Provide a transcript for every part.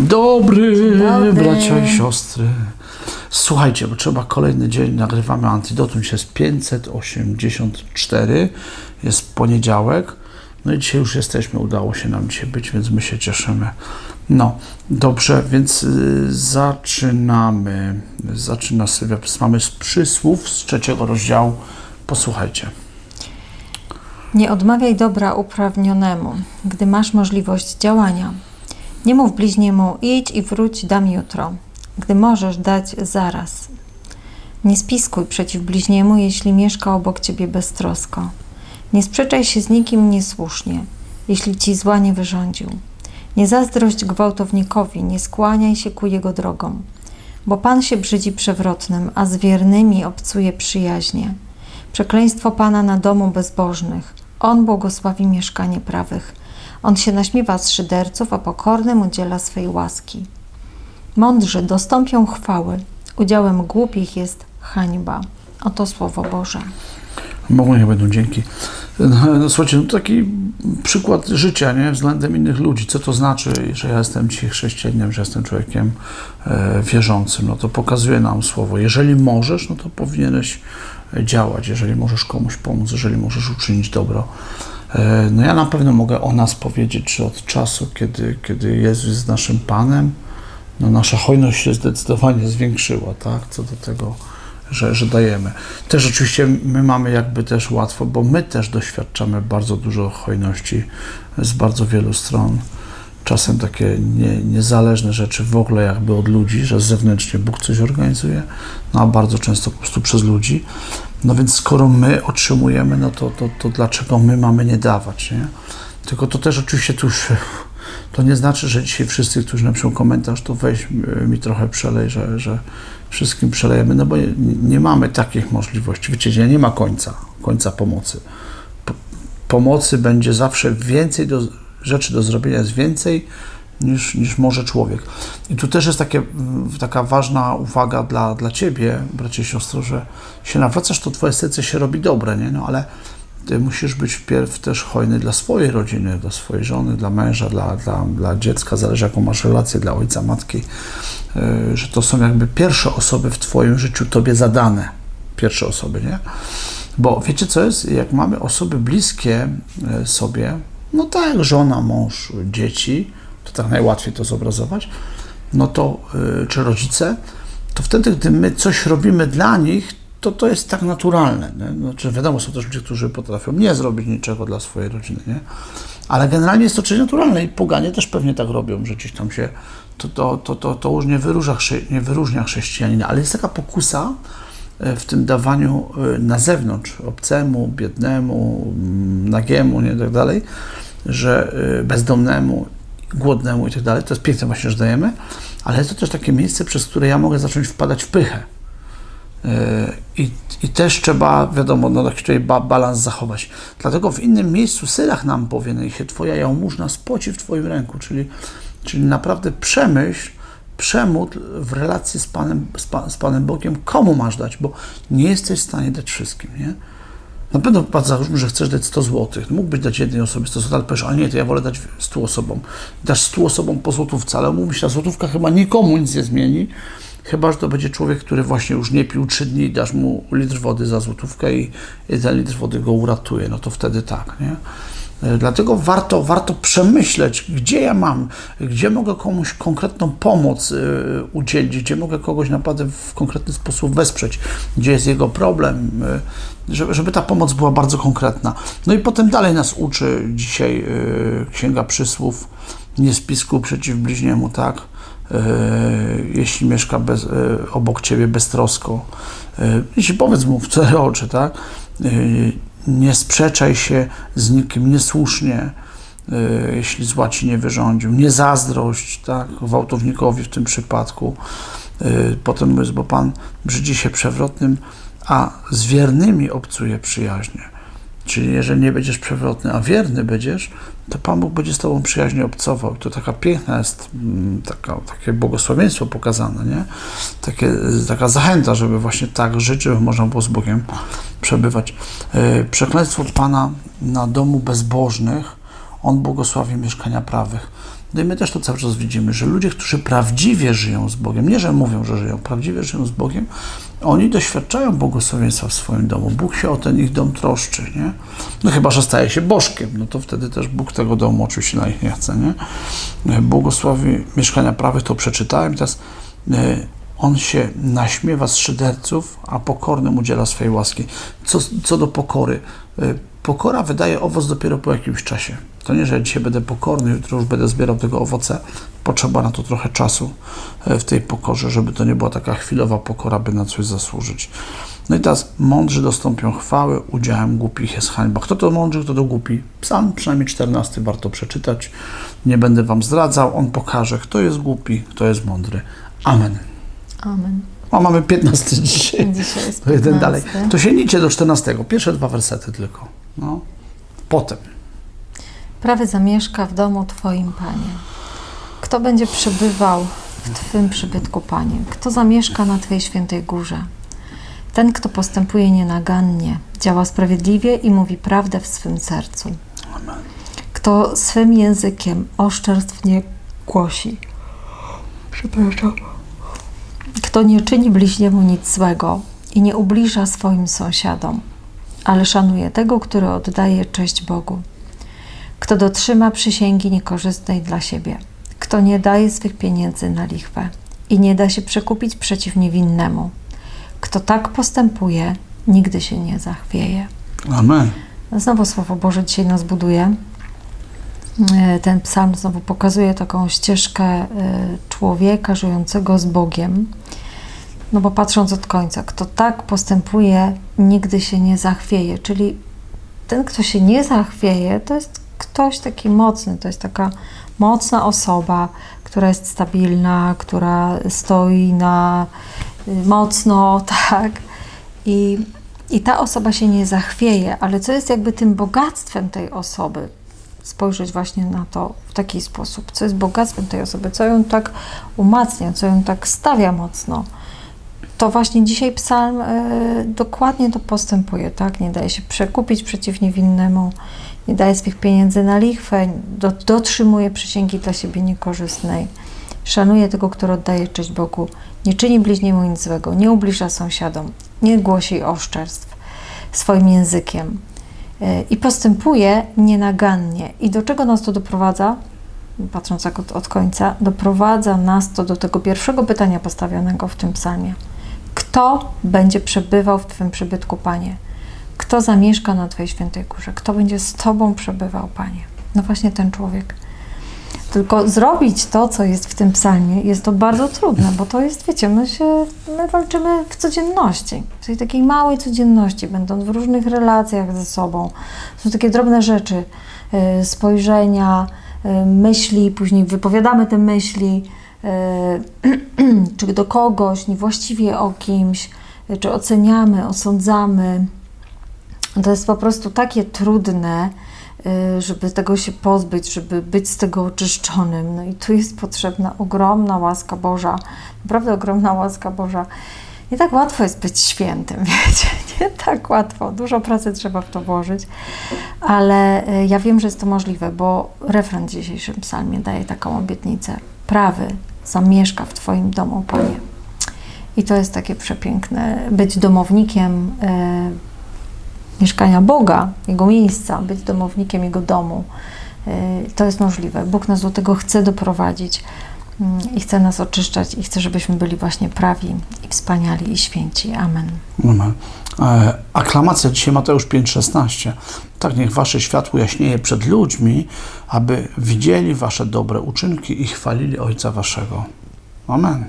Dobry, dobry. bracia i siostry. Słuchajcie, bo trzeba kolejny dzień, nagrywamy Antidotum, jest 584, jest poniedziałek, no i dzisiaj już jesteśmy, udało się nam dzisiaj być, więc my się cieszymy. No, dobrze, więc y, zaczynamy. Zaczyna Sylwia, mamy z przysłów z trzeciego rozdziału, posłuchajcie. Nie odmawiaj dobra uprawnionemu, gdy masz możliwość działania. Nie mów bliźniemu, idź i wróć, dam jutro, gdy możesz dać zaraz. Nie spiskuj przeciw bliźniemu, jeśli mieszka obok ciebie beztrosko. Nie sprzeczaj się z nikim niesłusznie, jeśli ci zła nie wyrządził. Nie zazdrość gwałtownikowi, nie skłaniaj się ku jego drogom, bo Pan się brzydzi przewrotnym, a z wiernymi obcuje przyjaźnie. Przekleństwo Pana na domu bezbożnych. On błogosławi mieszkanie prawych. On się naśmiewa z szyderców, a pokornym udziela swej łaski. Mądrzy dostąpią chwały, udziałem głupich jest hańba. Oto słowo Boże. Mogą niech będą dzięki. No, no, słuchajcie, no taki przykład życia, nie? Względem innych ludzi. Co to znaczy, że ja jestem dzisiaj chrześcijaninem, że jestem człowiekiem e, wierzącym? No to pokazuje nam słowo. Jeżeli możesz, no to powinieneś działać. Jeżeli możesz komuś pomóc, jeżeli możesz uczynić dobro. E, no ja na pewno mogę o nas powiedzieć, że od czasu, kiedy, kiedy Jezus jest naszym Panem, no nasza hojność się zdecydowanie zwiększyła, tak? Co do tego, że, że dajemy. Też oczywiście my mamy jakby też łatwo, bo my też doświadczamy bardzo dużo hojności z bardzo wielu stron. Czasem takie nie, niezależne rzeczy w ogóle jakby od ludzi, że zewnętrznie Bóg coś organizuje, no a bardzo często po prostu przez ludzi. No więc skoro my otrzymujemy, no to, to, to dlaczego my mamy nie dawać, nie? Tylko to też oczywiście tu już to nie znaczy, że dzisiaj wszyscy, którzy napiszą komentarz, to weź y, mi trochę przelej, że, że wszystkim przelejemy, no bo nie, nie mamy takich możliwości. Wiecie, nie ma końca, końca pomocy. Pomocy będzie zawsze więcej do, rzeczy do zrobienia, jest więcej niż, niż może człowiek. I tu też jest takie, mm, taka ważna uwaga dla, dla Ciebie, bracie i siostro, że się nawracasz, to Twoje serce się robi dobre, nie? No ale ty musisz być wpierw też hojny dla swojej rodziny, dla swojej żony, dla męża, dla, dla, dla dziecka, zależy jaką masz relację, dla ojca, matki, yy, że to są jakby pierwsze osoby w Twoim życiu Tobie zadane. Pierwsze osoby, nie? Bo wiecie co jest? Jak mamy osoby bliskie yy, sobie, no tak żona, mąż, dzieci, to tak najłatwiej to zobrazować, no to, yy, czy rodzice, to wtedy, gdy my coś robimy dla nich, to to jest tak naturalne. Nie? Znaczy, wiadomo, są też ludzie, którzy potrafią nie zrobić niczego dla swojej rodziny, nie? ale generalnie jest to coś naturalne i poganie też pewnie tak robią, że gdzieś tam się to, to, to, to, to już nie wyróżnia, nie wyróżnia chrześcijanina, ale jest taka pokusa e, w tym dawaniu e, na zewnątrz, obcemu, biednemu, nagiemu, nie, tak dalej, że bezdomnemu, głodnemu i tak dalej. To jest piękne właśnie, że dajemy, ale jest to też takie miejsce, przez które ja mogę zacząć wpadać w pychę. I, I też trzeba, wiadomo, no, taki tutaj ba, balans zachować. Dlatego w innym miejscu Syrach nam powie, no się Twoja jałmużna spoci w Twoim ręku, czyli, czyli naprawdę przemyśl, przemódl w relacji z Panem, z, pa, z Panem Bogiem, komu masz dać, bo nie jesteś w stanie dać wszystkim, nie? Na pewno załóżmy, że chcesz dać 100 zł. No mógłbyś dać jednej osobie 100 zł, ale powiesz, a nie, to ja wolę dać 100 osobom. Dasz 100 osobom po złotówce, ale mówisz, ta złotówka chyba nikomu nic nie zmieni, chyba, że to będzie człowiek, który właśnie już nie pił 3 dni, dasz mu litr wody za złotówkę i, ten litr wody go uratuje, no to wtedy tak, nie? E, Dlatego warto, warto przemyśleć, gdzie ja mam, gdzie mogę komuś konkretną pomoc y, udzielić, gdzie mogę kogoś naprawdę w konkretny sposób wesprzeć, gdzie jest jego problem, y, żeby, żeby ta pomoc była bardzo konkretna. No i potem dalej nas uczy dzisiaj y, Księga Przysłów, nie spisku przeciw bliźniemu, tak? Y, jeśli mieszka bez, y, obok ciebie beztrosko. Jeśli powiedz mu w cztery oczy, tak? Nie sprzeczaj się z nikim niesłusznie, jeśli zła ci nie wyrządził. Nie zazdrość, tak? Gwałtownikowi w tym przypadku. Potem jest, bo Pan brzydzi się przewrotnym, a z wiernymi obcuje przyjaźnie. Czyli jeżeli nie będziesz przewrotny, a wierny będziesz, to Pan Bóg będzie z Tobą przyjaźnie obcował. To taka piękna jest, mm, taka, takie błogosławieństwo pokazane, nie? Takie, taka zachęta, żeby właśnie tak żyć, żeby można było z Bogiem przebywać. E, Przekleństwo Pana na domu bezbożnych, On błogosławi mieszkania prawych. No i my też to cały czas widzimy, że ludzie, którzy prawdziwie żyją z Bogiem, nie że mówią, że żyją, prawdziwie żyją z Bogiem, oni doświadczają błogosławieństwa w swoim domu. Bóg się o ten ich dom troszczy, nie? No chyba, że staje się bożkiem, no to wtedy też Bóg tego domu oczywiście na nich nie chce, nie? Błogosławi mieszkania prawych, to przeczytałem, teraz e, on się naśmiewa z szyderców, a pokornym udziela swojej łaski. Co, co do pokory, e, pokora wydaje owoc dopiero po jakimś czasie. To nie, że dzisiaj będę pokorny, jutro już będę zbierał tego owoce. Potrzeba na to trochę czasu e, w tej pokorze, żeby to nie była taka chwilowa pokora, by na coś zasłużyć. No i teraz mądrzy dostąpią chwały, udziałem głupich jest hańba. Kto to mądrzy, kto to głupi? Psalm przynajmniej 14 warto przeczytać. Nie będę wam zdradzał, on pokaże, kto jest głupi, kto jest mądry. Amen. Amen. A mamy 15 dzisiaj. Dzisiaj jest To jeden 15. dalej. To sięgnijcie do 14. Pierwsze dwa wersety tylko. No. Potem. Prawy zamieszka w domu Twoim, Panie. Kto będzie przebywał w Twym przybytku, Panie? Kto zamieszka na Twojej świętej górze? Ten, kto postępuje nienagannie, działa sprawiedliwie i mówi prawdę w swym sercu. Kto swym językiem oszczerstw nie głosi. Przepraszam. Kto nie czyni bliźniemu nic złego i nie ubliża swoim sąsiadom, ale szanuje tego, który oddaje cześć Bogu. Kto dotrzyma przysięgi niekorzystnej dla siebie, kto nie daje swych pieniędzy na lichwę i nie da się przekupić przeciw niewinnemu, kto tak postępuje, nigdy się nie zachwieje. Amen. Znowu Słowo Boże dzisiaj nas buduje. E, Ten psalm znowu pokazuje taką ścieżkę e, człowieka żyjącego z Bogiem. No bo patrząc od końca, kto tak postępuje, nigdy się nie zachwieje. Czyli ten, kto się nie zachwieje, to jest ktoś taki mocny, to jest taka mocna osoba, która jest stabilna, która stoi na y, mocno, tak. I, I ta osoba się nie zachwieje, ale co jest jakby tym bogactwem tej osoby? Spojrzeć właśnie na to w taki sposób. Co jest bogactwem tej osoby? Co ją tak umacnia? Co ją tak stawia mocno? To właśnie dzisiaj psalm y, dokładnie to postępuje, tak? Nie daje się przekupić przeciw niewinnemu, nie daje swych pieniędzy na lichwę, do, dotrzymuje przysięgi dla siebie niekorzystnej, szanuje tego, który oddaje cześć Bogu, nie czyni bliźniemu nic złego, nie ubliża sąsiadom, nie głosi oszczerstw swoim językiem y, i postępuje nienagannie. I do czego nas to doprowadza? Patrząc od, od końca, doprowadza nas to do tego pierwszego pytania postawionego w tym psalmie. Kto będzie przebywał w Twym przybytku, Panie? Kto zamieszka na Twojej świętej górze? Kto będzie z Tobą przebywał, Panie? No właśnie ten człowiek. Tylko zrobić to, co jest w tym psalmie, jest to bardzo trudne, bo to jest, wiecie, my się, my walczymy w codzienności, w tej takiej małej codzienności, będąc w różnych relacjach ze sobą. Są takie drobne rzeczy, y, spojrzenia, y, myśli, później wypowiadamy te myśli, czy do kogoś, niewłaściwie o kimś, y, czy oceniamy, osądzamy. To jest po prostu takie trudne, y, żeby tego się pozbyć, żeby być z tego oczyszczonym. No i tu jest potrzebna ogromna łaska Boża, naprawdę ogromna łaska Boża. Nie tak łatwo jest być świętym, wiecie, nie tak łatwo. Dużo pracy trzeba w to włożyć, ale ja wiem, że jest to możliwe, bo refren w dzisiejszym psalmie daje taką obietnicę. Prawy zamieszka w Twoim domu, Panie. I to jest takie przepiękne, być domownikiem y, mieszkania Boga, Jego miejsca, być domownikiem Jego domu. Y, To jest możliwe. Bóg nas do tego chce doprowadzić mm, i chce nas oczyszczać i chce, żebyśmy byli właśnie prawi i wspaniali i święci. Amen. Amen. Aklamacja dzisiaj Mateusz 5,16. Tak niech wasze światło jaśnieje przed ludźmi, aby widzieli wasze dobre uczynki i chwalili Ojca waszego. Amen.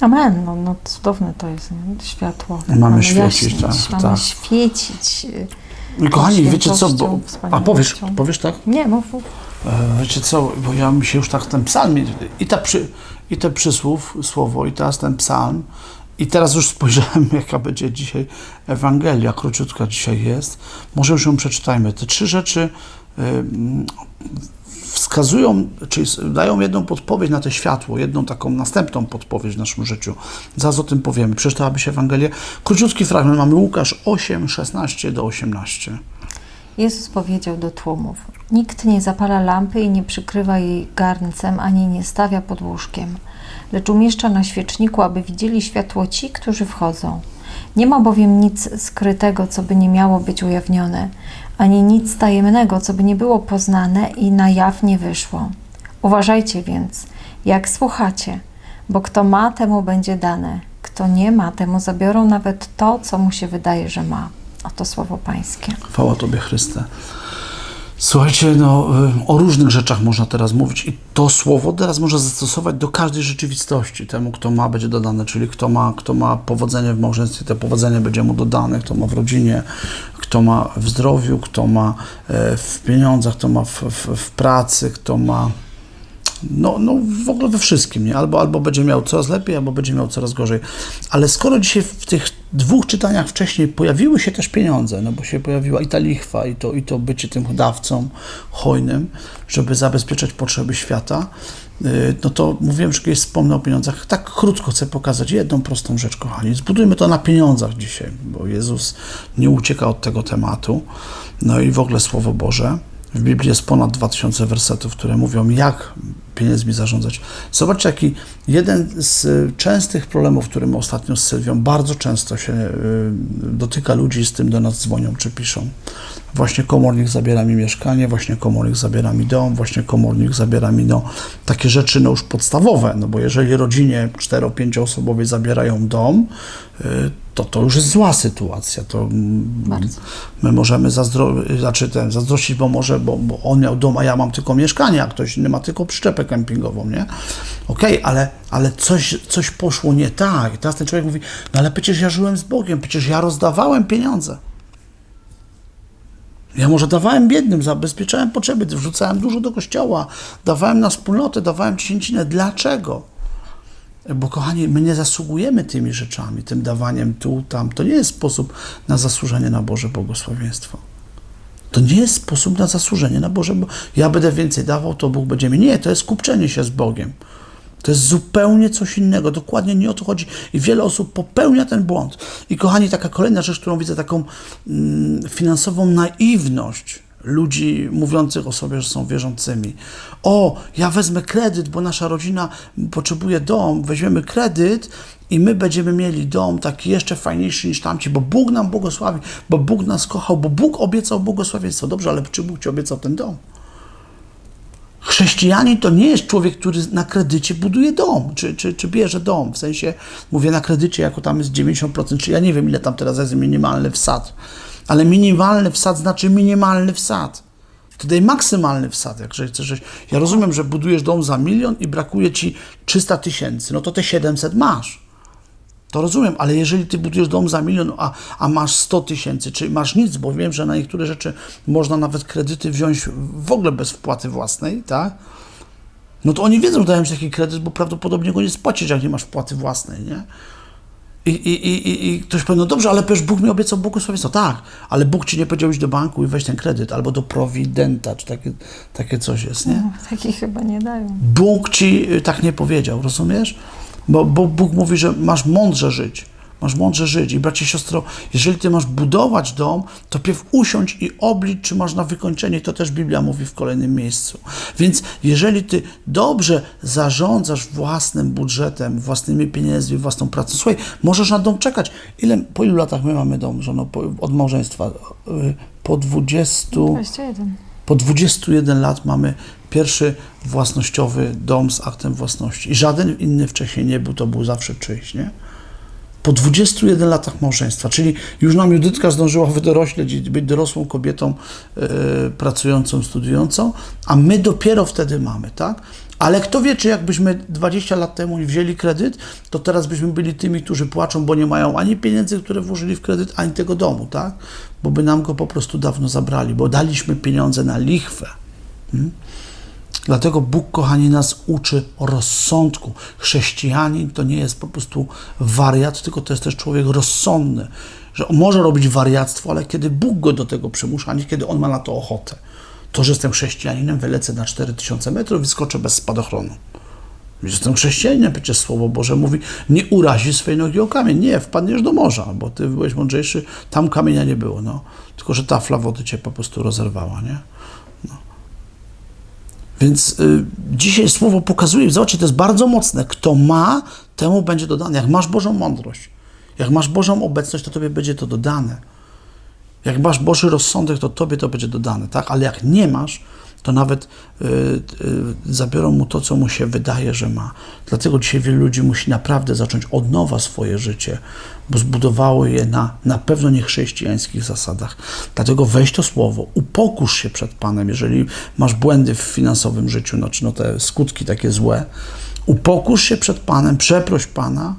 Amen. No, no cudowne to jest nie? światło. Mamy świecić, jaśnieć, tak, Mamy tak. świecić. y, I kochani, wiecie co? Bo, a powiesz, powiesz tak? Nie, mów, mów. E, Wiecie co, bo ja mi się już tak ten psalm, i, ta przy, i te przysłów, słowo, i teraz ten psalm, i teraz już spojrzałem, jaka będzie dzisiaj Ewangelia, króciutka dzisiaj jest. Może już ją przeczytajmy. Te trzy rzeczy wskazują, czyli dają jedną podpowiedź na to światło, jedną taką następną podpowiedź w naszym życiu. Zaraz o tym powiemy. Przeczytałabyś Ewangelię. Króciutki fragment mamy Łukasz 8, 16 do 18. Jezus powiedział do tłumów: Nikt nie zapala lampy i nie przykrywa jej garncem, ani nie stawia pod łóżkiem, lecz umieszcza na świeczniku, aby widzieli światło ci, którzy wchodzą. Nie ma bowiem nic skrytego, co by nie miało być ujawnione, ani nic tajemnego, co by nie było poznane i na jaw nie wyszło. Uważajcie więc, jak słuchacie, bo kto ma, temu będzie dane, kto nie ma, temu zabiorą nawet to, co mu się wydaje, że ma. Oto słowo Pańskie. Chwała Tobie, Chryste. Słuchajcie, no, y, o różnych rzeczach można teraz mówić i to słowo teraz można zastosować do każdej rzeczywistości. Temu, kto ma, będzie dodane, czyli kto ma, kto ma powodzenie w małżeństwie, to powodzenie będzie mu dodane, kto ma w rodzinie, kto ma w zdrowiu, kto ma e, w pieniądzach, kto ma w, w, w pracy, kto ma no, no w ogóle we wszystkim, nie? Albo, albo będzie miał coraz lepiej, albo będzie miał coraz gorzej. Ale skoro dzisiaj w tych dwóch czytaniach wcześniej pojawiły się też pieniądze, no bo się pojawiła i ta lichwa, i to, i to bycie tym dawcą hojnym, żeby zabezpieczać potrzeby świata, yy, no to mówiłem, że kiedyś wspomnę o pieniądzach. Tak krótko chcę pokazać jedną prostą rzecz, kochani. Zbudujmy to na pieniądzach dzisiaj, bo Jezus nie ucieka od tego tematu. No i w ogóle Słowo Boże. W Biblii jest ponad 2000 wersetów, które mówią, jak pieniędzmi zarządzać. Zobaczcie, jaki jeden z częstych problemów, który my ostatnio z Sylwią bardzo często się y, dotyka ludzi z tym do nas dzwonią czy piszą. Właśnie komornik zabiera mi mieszkanie, właśnie komornik zabiera mi dom, właśnie komornik zabiera mi no, takie rzeczy no, już podstawowe, no bo jeżeli rodzinie 4-5 zabierają dom, y, to to już jest zła sytuacja. To mm, Bardzo. my możemy zazdro- znaczy ten, zazdrościć, bo może, bo, bo on miał dom, a ja mam tylko mieszkanie, a ktoś inny ma tylko przyczepę kempingową, nie? Okej, ale, ale coś, coś poszło nie tak. I teraz ten człowiek mówi, no ale przecież ja żyłem z Bogiem, przecież ja rozdawałem pieniądze. Ja może dawałem biednym, zabezpieczałem potrzeby, wrzucałem dużo do kościoła, dawałem na wspólnotę, dawałem dziesięcinę. Dlaczego? Bo kochani, my nie zasługujemy tymi rzeczami, tym dawaniem tu, tam. To nie jest sposób na zasłużenie na Boże błogosławieństwo. To nie jest sposób na zasłużenie na Boże, bo ja będę więcej dawał, to Bóg będzie mi. Nie, to jest kupczenie się z Bogiem. To jest zupełnie coś innego, dokładnie nie o to chodzi. I wiele osób popełnia ten błąd. I kochani, taka kolejna rzecz, którą widzę, taką mm, finansową naiwność ludzi mówiących o sobie, że są wierzącymi. O, ja wezmę kredyt, bo nasza rodzina potrzebuje dom, weźmiemy kredyt i my będziemy mieli dom taki jeszcze fajniejszy niż tamci, bo Bóg nam błogosławi, bo Bóg nas kochał, bo Bóg obiecał błogosławieństwo. Dobrze, ale czy Bóg ci obiecał ten dom? Chrześcijanin to nie jest człowiek, który na kredycie buduje dom, czy, czy, czy bierze dom. W sensie, mówię na kredycie, jako tam jest 90%, czy ja nie wiem, ile tam teraz jest minimalny wsad. Ale minimalny wsad znaczy minimalny wsad. Tutaj maksymalny wsad. Jak że chcesz, ja rozumiem, że budujesz dom za milion i brakuje ci 300 tysięcy, no to te 700 masz. To rozumiem, ale jeżeli ty budujesz dom za milion, a, a masz 100 tysięcy, czy masz nic, bo wiem, że na niektóre rzeczy można nawet kredyty wziąć w ogóle bez wpłaty własnej, tak? No to oni wiedzą, że dają ci taki kredyt, bo prawdopodobnie go nie spłacisz, jak nie masz wpłaty własnej, nie? I, i, i, i- ktoś powie, no dobrze, ale przecież Bóg mi obiecał błogosławieństwo. Tak, ale Bóg ci nie powiedział iść do banku i weź ten kredyt, albo do Providenta, czy takie, takie coś jest, nie? No, takich chyba nie dają. Bóg ci y, tak nie powiedział, rozumiesz? Bo, bo Bóg mówi, że masz mądrze żyć. Masz mądrze żyć. I bracie, siostro, jeżeli ty masz budować dom, to pierw usiądź i oblicz, czy masz na wykończenie. To też Biblia mówi w kolejnym miejscu. Więc jeżeli ty dobrze zarządzasz własnym budżetem, własnymi pieniędzmi, własną pracą, słuchaj, możesz na dom czekać. Ile, po ilu latach my mamy dom, żono, po, od małżeństwa? Y, Po 20... 21. Po 21 lat mamy pierwszy własnościowy dom z aktem własności. I żaden inny wcześniej nie był, to był zawsze czyjś, nie? Po 21 latach małżeństwa, czyli już nam Judytka zdążyła wydorośleć i być dorosłą kobietą e, pracującą, studiującą, a my dopiero wtedy mamy, tak? Ale kto wie, czy jakbyśmy 20 lat temu wzięli kredyt, to teraz byśmy byli tymi, którzy płaczą, bo nie mają ani pieniędzy, które włożyli w kredyt, ani tego domu, tak? Bo by nam go po prostu dawno zabrali, bo daliśmy pieniądze na lichwę. Hmm? Dlatego Bóg, kochani, nas uczy o rozsądku. Chrześcijanin to nie jest po prostu wariat, tylko to jest też człowiek rozsądny, że może robić wariactwo, ale kiedy Bóg go do tego przymusza, a nie kiedy on ma na to ochotę. To, że jestem chrześcijaninem, wylecę na 4000 metrów i skoczę bez spadochronu. Jestem chrześcijaninem, przecież Słowo Boże mówi, nie urazi swojej nogi o kamień. Nie, wpadniesz do morza, bo ty byłeś mądrzejszy, tam kamienia nie było, no. Tylko, że tafla wody cię po prostu rozerwała, nie? Więc y, dzisiaj słowo pokazuje, zobaczcie, to jest bardzo mocne. Kto ma, temu będzie dodane. Jak masz Bożą mądrość, jak masz Bożą obecność, to tobie będzie to dodane. Jak masz Boży rozsądek, to tobie to będzie dodane, tak? Ale jak nie masz, to nawet y, y, zabiorą mu to, co mu się wydaje, że ma. Dlatego dzisiaj wielu ludzi musi naprawdę zacząć od nowa swoje życie, bo zbudowało je na na pewno niechrześcijańskich zasadach. Dlatego weź to słowo, upokórz się przed Panem, jeżeli masz błędy w finansowym życiu, znaczy no te skutki takie złe. Upokórz się przed Panem, przeproś Pana,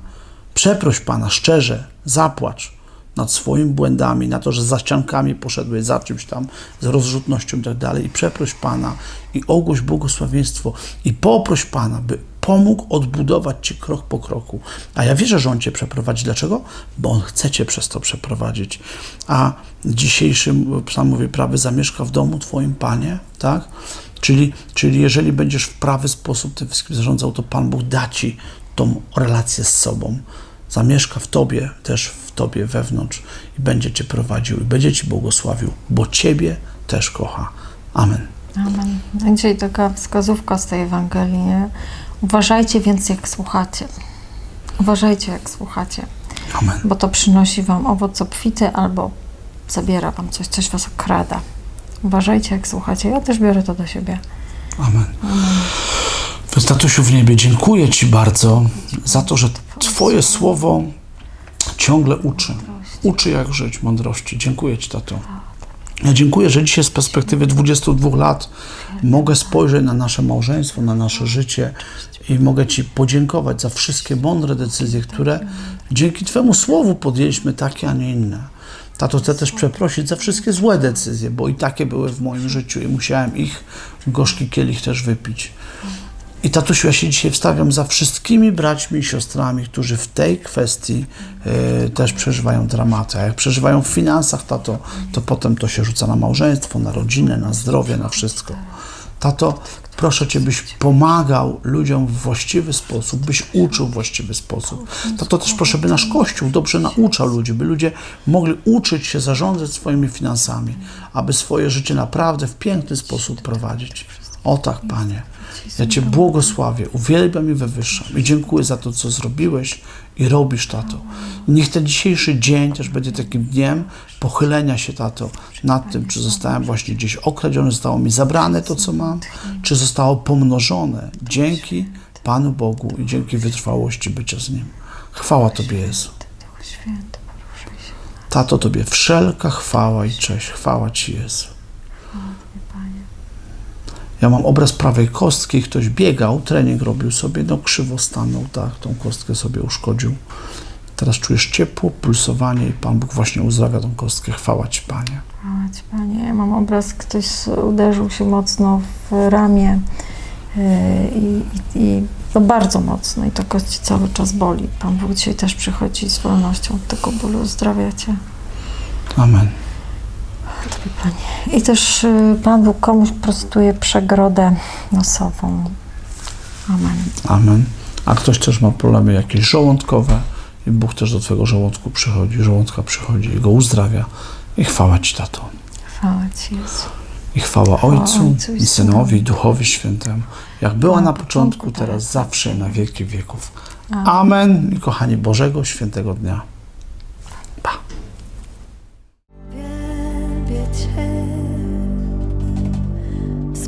przeproś Pana szczerze, zapłacz nad swoimi błędami, na to, że za ściankami poszedłeś za czymś tam, z rozrzutnością i tak dalej. I przeproś Pana i ogłoś błogosławieństwo i poproś Pana, by pomógł odbudować Ci krok po kroku. A ja wierzę, że On Cię przeprowadzi. Dlaczego? Bo On chce Cię przez to przeprowadzić. A dzisiejszym psalm mówi, prawy zamieszka w domu Twoim, Panie, tak? Czyli, czyli jeżeli będziesz w prawy sposób tym wszystkim zarządzał, to Pan Bóg da Ci tą relację z sobą zamieszka w Tobie, też w Tobie wewnątrz i będzie Cię prowadził i będzie Ci błogosławił, bo Ciebie też kocha. Amen. Amen. No Dzisiaj taka wskazówka z tej Ewangelii. Nie? Uważajcie więc, jak słuchacie. Uważajcie, jak słuchacie, Amen. bo to przynosi Wam owoc obfity albo zabiera Wam coś, coś Was okrada. Uważajcie, jak słuchacie. Ja też biorę to do siebie. Amen. Więc tatusiu w niebie, dziękuję Ci bardzo za to, że Twoje słowo ciągle uczy. Uczy jak żyć mądrości. Dziękuję Ci, tato. Ja dziękuję, że dzisiaj z perspektywy 22 lat mogę spojrzeć na nasze małżeństwo, na nasze życie i mogę Ci podziękować za wszystkie mądre decyzje, które dzięki Twemu słowu podjęliśmy takie, a nie inne. Tato, chcę też przeprosić za wszystkie złe decyzje, bo i takie były w moim życiu i musiałem ich gorzki kielich też wypić. I tatusiu, ja się dzisiaj wstawiam za wszystkimi braćmi i siostrami, którzy w tej kwestii e, też przeżywają dramaty. A jak przeżywają w finansach, tato, to potem to się rzuca na małżeństwo, na rodzinę, na zdrowie, na wszystko. Tato, proszę Cię, byś pomagał ludziom w właściwy sposób, byś uczył w właściwy sposób. Tato, też proszę, by nasz Kościół dobrze nauczał ludzi, by ludzie mogli uczyć się zarządzać swoimi finansami, aby swoje życie naprawdę w piękny sposób prowadzić. O tak, Panie. Ja Cię błogosławię, uwielbiam i wywyższam i dziękuję za to, co zrobiłeś i robisz, Tato. Niech ten dzisiejszy dzień też będzie takim dniem pochylenia się, Tato, nad tym, czy zostałem właśnie gdzieś okradziony, zostało mi zabrane to, co mam, czy zostało pomnożone dzięki Panu Bogu i dzięki wytrwałości bycia z Nim. Chwała Tobie, Jezu. Tato, Tobie wszelka chwała i cześć. Chwała Ci, Jezu. Ja mam obraz prawej kostki, ktoś biegał, trening robił sobie, no krzywo stanął, tak, tą kostkę sobie uszkodził. Teraz czujesz ciepło, pulsowanie i Pan Bóg właśnie uzdrawia tą kostkę. Chwała Ci, Panie. Chwała Ci, Panie. Ja mam obraz, ktoś uderzył się mocno w ramię yy, i, i, i to bardzo mocno i to kości cały czas boli. Pan Bóg dzisiaj też przychodzi z wolnością od tego bólu, uzdrawia Cię. Amen. Panie. I też yy, Pan Bóg komuś prostuje przegrodę nosową. Amen. Amen. A ktoś też ma problemy jakieś żołądkowe i Bóg też do Twojego żołądku przychodzi, żołądka przychodzi i go uzdrawia. I chwała Ci, Tato. Chwała Ci, Jezu. I chwała Chwała Ojcu, Ojcu i Synowi, i Duchowi Świętemu, jak była Na na początku, teraz, teraz, zawsze i na wieki wieków. Amen. Amen. I kochani Bożego Świętego Dnia.